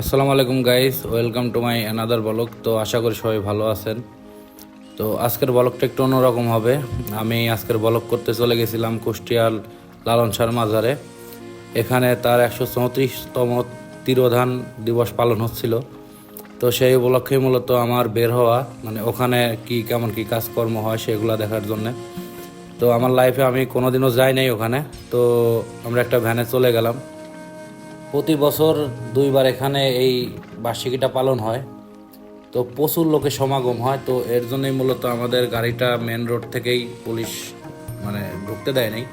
আসসালামু আলাইকুম guys, welcome to my another blog তো আশা করি সবাই ভালো আছেন। তো আজকের ব্লগটা একটু অন্যরকম হবে। আমি আজকের ব্লগ করতে চলে গেছিলাম কুষ্টিয়ার লালন শাহ মাজারে। এখানে তার একশো চৌত্রিশতম তিরোধান দিবস পালন হচ্ছিল। তো সেই উপলক্ষে মূলত আমার বের হওয়া মানে ওখানে কি, কেমন কি কাজকর্ম হয় সেগুলো দেখার জন্যে। তো আমার লাইফে আমি কোনোদিনও যাই নাই ওখানে। তো আমরা একটা ভ্যানে চলে গেলাম। প্রতি বছর দুইবার এখানে এই বার্ষিকীটা পালন হয়। তো প্রচুর লোকের সমাগম হয়। তো এর জন্যই মূলত আমাদের গাড়িটা মেন রোড থেকেই পুলিশ মানে ঢুকতে দেয় নাই।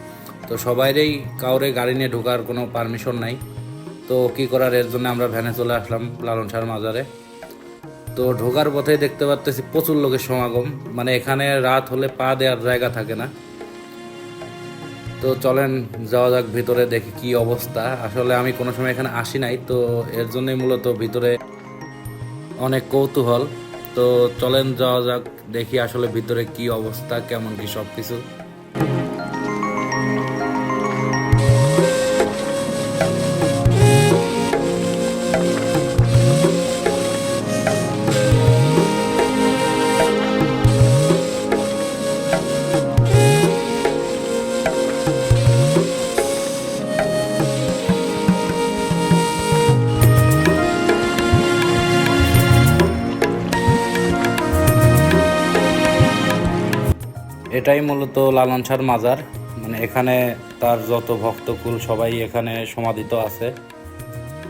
তো সবাইরই কাউরে গাড়ি নিয়ে ঢোকার কোনো পারমিশন নাই। তো কি করার? এর জন্য আমরা ভ্যানে চলে আসলাম লালন শাহর মাজারে। তো ঢোকার পথে দেখতে পাচ্তেছি প্রচুর লোকের সমাগম। মানে এখানে রাত হলে পা দেওয়ার জায়গা থাকে না। তো চলেন, যাওয়া যাক ভিতরে, দেখি কি অবস্থা। আসলে আমি কোনো সময় এখানে আসি নাই, তো এর জন্যই মূলত ভিতরে অনেক কৌতূহল। তো চলেন, যাওয়া যাক, দেখি আসলে ভিতরে কি অবস্থা, কেমন কি সব কিছু এটাই মূলত লালন শাহর মাজার। মানে এখানে তার যত ভক্তকুল সবাই এখানে সমাধিত আছে।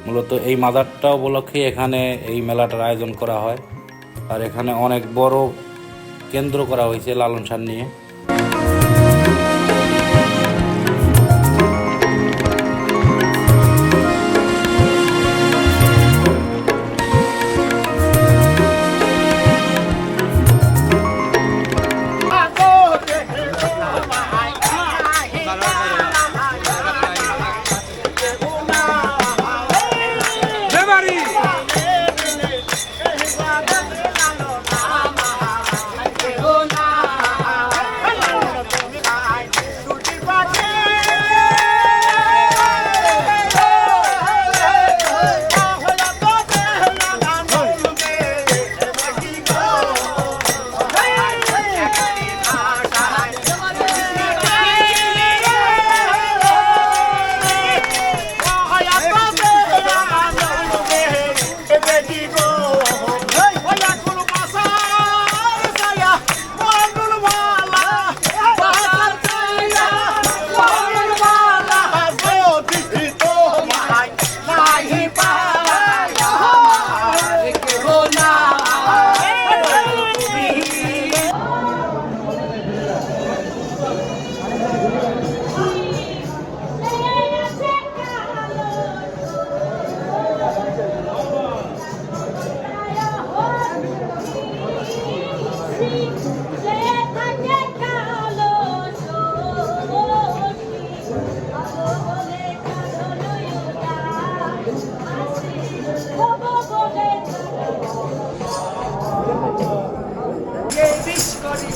মূলত এই মাজারটা উপলক্ষে এখানে এই মেলাটার আয়োজন করা হয়। আর এখানে অনেক বড় কেন্দ্র করা হয়েছে লালন শাহ নিয়ে।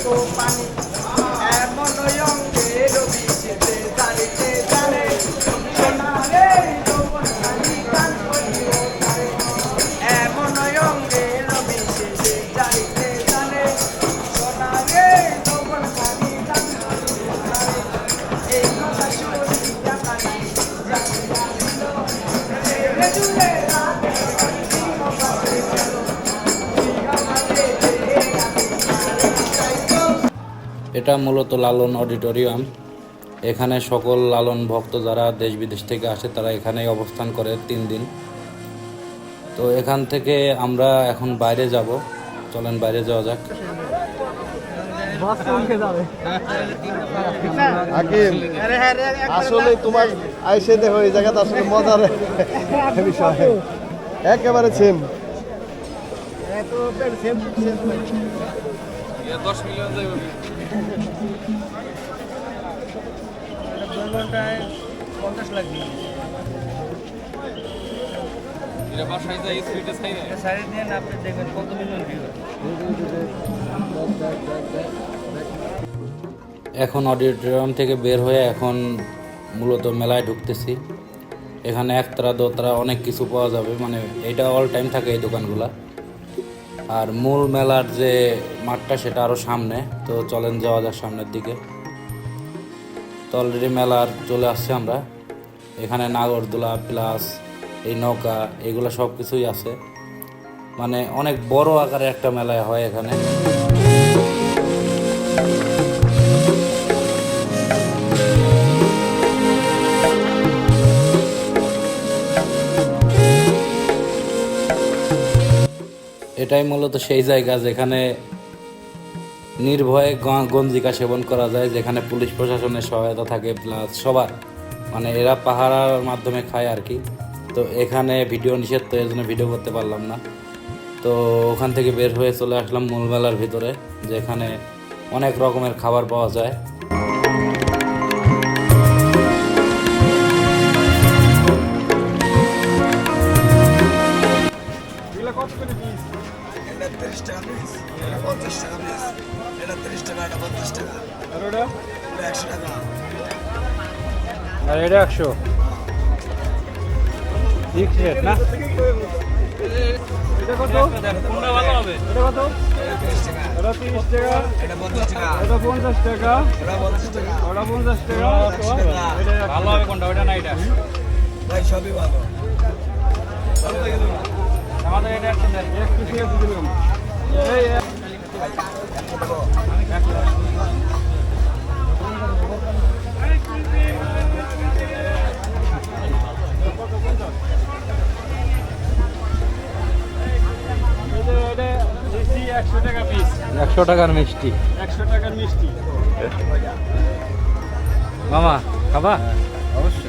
多方面 এটা মূলত লালন অডিটোরিয়াম। এখানে সকল লালন ভক্ত যারা দেশ বিদেশ থেকে আসে তারা এখানেই অবস্থান করে তিন দিন। তো এখান থেকে আমরা এখন বাইরে যাব। চলেন বাইরে যাওয়া যাক। আসলে তোমার আইসে দেখো এই জায়গাটা আসলে মজার বিষয়। একেবারে সেম সেম সেম এখন অডিটোরিয়াম থেকে বের হয়ে এখন মূলত মেলায় ঢুকতেছি। এখানে একতারা দোতারা অনেক কিছু পাওয়া যাবে। মানে এটা অল টাইম থাকে এই দোকানগুলা। আর মূল মেলার যে মাঠটা সেটা আরও সামনে, তো চলেন যাওয়া যাক সামনের দিকে। তো অলরেডি মেলার চলে আসছে আমরা। এখানে নাগরদোলা, প্লাস এই নৌকা, এগুলো সব কিছুই আছে। মানে অনেক বড় আকারে একটা মেলায় হয় এখানে। এটাই মূলত সেই জায়গা যেখানে নির্ভয়ে গঞ্জিকা সেবন করা যায়, যেখানে পুলিশ প্রশাসনের সহায়তা থাকে প্লাস সবার। মানে এরা পাহারার মাধ্যমে খায় আর কি। তো এখানে ভিডিও নিষেধ তো এর জন্য ভিডিও করতে পারলাম না। তো ওখান থেকে বের হয়ে চলে আসলাম মূল মেলার ভিতরে, যেখানে অনেক রকমের খাবার পাওয়া যায়। আর এটা একশো? ফিক্স রেট না? এটা কত? কোনটা ভালো হবে? এটা কত? এটা তিরিশ টাকা। এটা পঞ্চাশ টাকা। এটা পঞ্চাশ টাকা। ওটা পঞ্চাশ টাকা। ভালো হবে কোনটা? ওটা না এটা? ভাই সবই ভালো। আমাদের এটা একশো দেন একশো আছে দিলাম। একশো টাকা পিস একশো টাকার মিষ্টি। একশো টাকার মিষ্টি। মামা খাবা? অবশ্যই।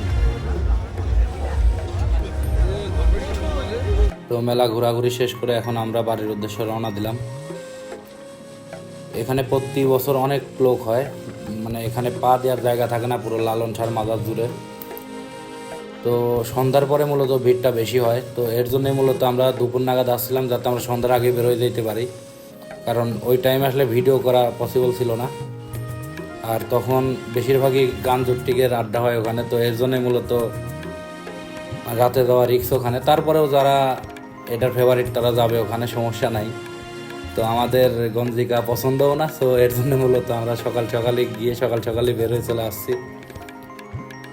তো মেলা ঘোরাঘুরি শেষ করে এখন আমরা বাড়ির উদ্দেশ্যে রওনা দিলাম। এখানে প্রতি বছর অনেক লোক হয় মানে এখানে পা দেওয়ার জায়গা থাকে না, পুরো লালন ছাড় মাজার জুড়ে। তো সন্ধ্যার পরে মূলত ভিড়টা বেশি হয়, তো এর জন্যই মূলত আমরা দুপুর নাগাদ আসছিলাম যাতে আমরা সন্ধ্যার আগে বেরোয় যেতে পারি। কারণ ওই টাইম আসলে ভিডিও করা পসিবল ছিল না। আর তখন বেশিরভাগই গান জুট্টিকের আড্ডা হয় ওখানে, তো এর জন্যই মূলত রাতে যাওয়া রিক্স ওখানে। তারপরেও যারা এটার ফেভারিট তারা যাবে, ওখানে সমস্যা নাই। তো আমাদের গঞ্জিকা পছন্দও না, তো এর জন্য মূলত আমরা সকাল সকালে গিয়ে সকাল সকালে বের হয়ে চলে আসছি।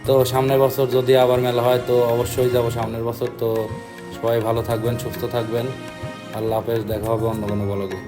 তো সামনের বছর যদি আবার মেলা হয়, তো অবশ্যই যাব সামনের বছর। তো সবাই ভালো থাকবেন, সুস্থ থাকবেন। আল্লাহ হাফেজ, দেখা হবে অন্য কোনো বলগে